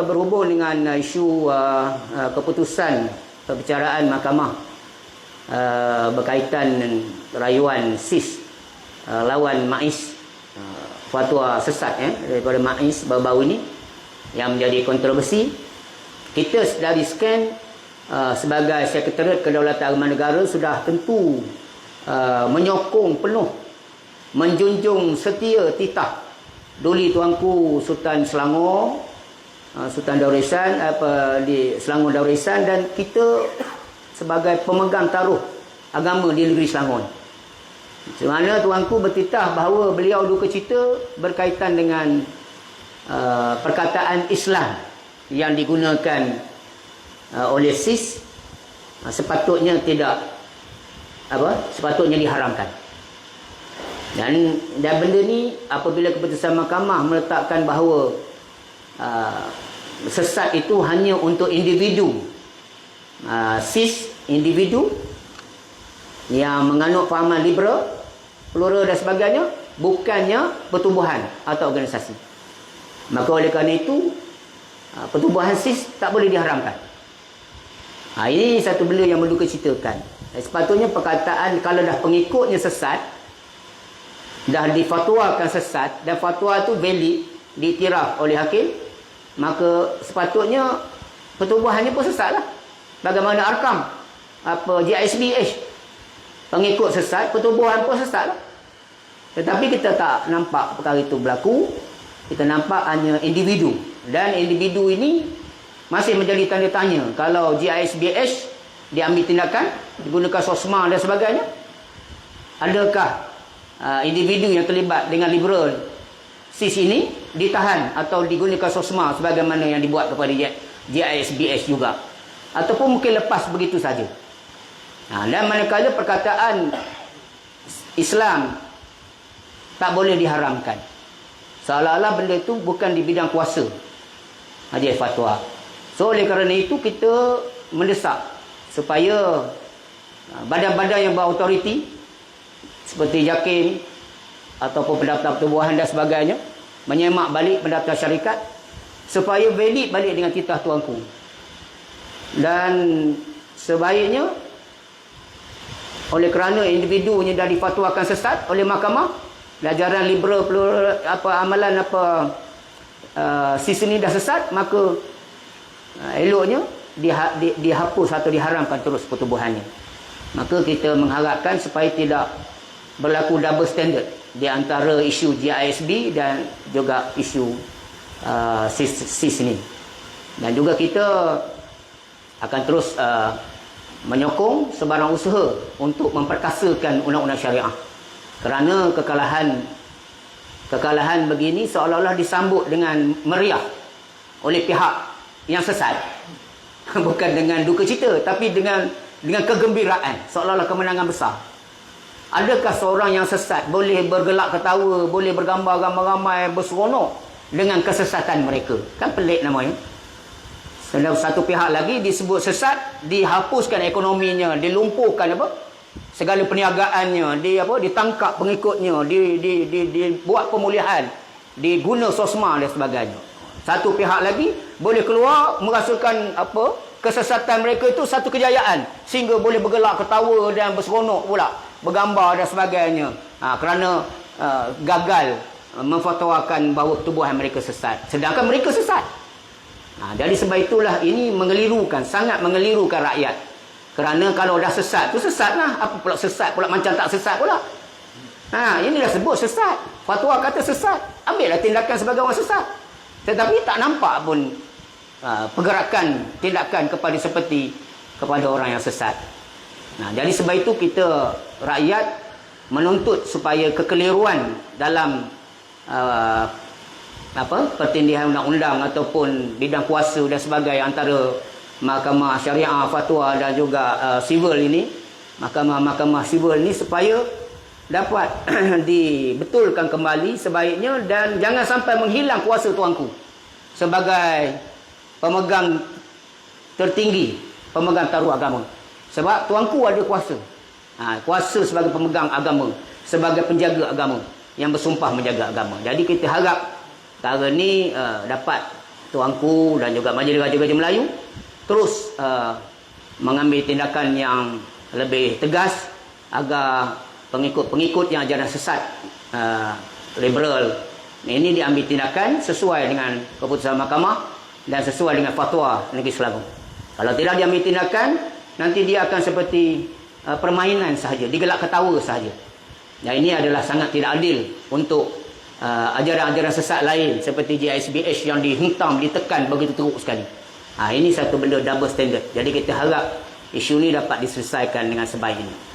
kita berhubung dengan uh, isu uh, uh, keputusan perbicaraan mahkamah uh, berkaitan rayuan SIS uh, lawan MAIS uh, fatwa sesat eh, daripada MAIS baru-baru ini yang menjadi kontroversi. Kita dari scan uh, sebagai Sekretariat Kedaulatan Agama Negara sudah tentu uh, menyokong penuh menjunjung setia titah Duli Tuanku Sultan Selangor uh, Sultan Daurisan apa di Selangor Daurisan dan kita sebagai pemegang taruh agama di negeri Selangor. Semana tuanku bertitah bahawa beliau duka cita berkaitan dengan uh, perkataan Islam yang digunakan uh, oleh SIS uh, sepatutnya tidak apa sepatutnya diharamkan. Dan dan benda ni apabila keputusan mahkamah meletakkan bahawa uh, sesat itu hanya untuk individu uh, sis individu yang menganut fahaman liberal, plural dan sebagainya bukannya pertumbuhan atau organisasi. Maka oleh kerana itu uh, pertumbuhan sis tak boleh diharamkan. Ha, ini satu benda yang perlu ceritakan. Sepatutnya perkataan kalau dah pengikutnya sesat, dah difatwakan sesat dan fatwa itu valid diiktiraf oleh hakim maka sepatutnya pertubuhannya pun sesat lah. Bagaimana arkam? Apa GISBH pengikut sesat pertubuhan pun sesat lah. Tetapi kita tak nampak perkara itu berlaku. Kita nampak hanya individu. Dan individu ini masih menjadi tanda tanya. Kalau GISBH diambil tindakan digunakan sosma dan sebagainya adakah uh, individu yang terlibat dengan liberal sis ini ditahan atau digunakan sosma sebagaimana yang dibuat kepada GISBS juga. Ataupun mungkin lepas begitu saja. Ha, dan manakala perkataan Islam tak boleh diharamkan. Seolah-olah benda itu bukan di bidang kuasa hadiah fatwa. So oleh kerana itu kita mendesak supaya uh, badan-badan yang berautoriti seperti JAKIM ataupun pendaftar pertubuhan dan sebagainya menyemak balik pendaftar syarikat supaya valid balik dengan titah tuanku. Dan sebaiknya oleh kerana individunya dah difatwakan sesat oleh mahkamah ajaran liberal plural, apa amalan apa uh, sis ini dah sesat maka uh, eloknya diha, di, dihapus atau diharamkan terus pertubuhannya. Maka kita mengharapkan supaya tidak berlaku double standard di antara isu GISB dan juga isu uh, SIS, SIS ini. Dan juga kita akan terus uh, menyokong sebarang usaha untuk memperkasakan undang-undang syariah. Kerana kekalahan kekalahan begini seolah-olah disambut dengan meriah oleh pihak yang sesat. Bukan dengan duka cita tapi dengan dengan kegembiraan seolah-olah kemenangan besar. Adakah seorang yang sesat boleh bergelak ketawa, boleh bergambar ramai-ramai berseronok dengan kesesatan mereka? Kan pelik namanya. Dan satu pihak lagi disebut sesat, dihapuskan ekonominya, dilumpuhkan apa? Segala perniagaannya, di apa? Ditangkap pengikutnya, di di di dibuat pemulihan, diguna sosma dan sebagainya. Satu pihak lagi boleh keluar merasakan apa? Kesesatan mereka itu satu kejayaan sehingga boleh bergelak ketawa dan berseronok pula bergambar dan sebagainya. Ha, kerana uh, gagal memfatwakan bahawa tubuhan mereka sesat. Sedangkan mereka sesat. Ha, jadi sebab itulah ini mengelirukan sangat mengelirukan rakyat. Kerana kalau dah sesat tu sesat lah apa pula sesat pula? Macam tak sesat pula. Ha, ini dah sebut sesat. Fatwa kata sesat. Ambillah tindakan sebagai orang sesat. Tetapi tak nampak pun uh, pergerakan tindakan kepada seperti kepada orang yang sesat. Nah, jadi sebab itu kita rakyat menuntut supaya kekeliruan dalam uh, apa pertindihan undang-undang ataupun bidang kuasa dan sebagainya antara mahkamah syariah fatwa dan juga uh, civil ini mahkamah-mahkamah civil ini supaya dapat dibetulkan kembali sebaiknya dan jangan sampai menghilang kuasa tuanku sebagai pemegang tertinggi pemegang taruh agama sebab tuanku ada kuasa. Ha, kuasa sebagai pemegang agama. Sebagai penjaga agama. Yang bersumpah menjaga agama. Jadi kita harap perkara ni uh, dapat Tuanku dan juga Majlis Raja-Raja Melayu terus uh, mengambil tindakan yang lebih tegas agar pengikut-pengikut yang ajaran sesat uh, liberal ini diambil tindakan sesuai dengan keputusan mahkamah dan sesuai dengan fatwa negeri Selangor. Kalau tidak diambil tindakan, nanti dia akan seperti uh, permainan sahaja, digelak ketawa sahaja. Dan ini adalah sangat tidak adil untuk uh, ajaran-ajaran sesat lain seperti JSBH yang dihentam, ditekan begitu teruk sekali. Ha, ini satu benda double standard. Jadi kita harap isu ini dapat diselesaikan dengan sebaik ini.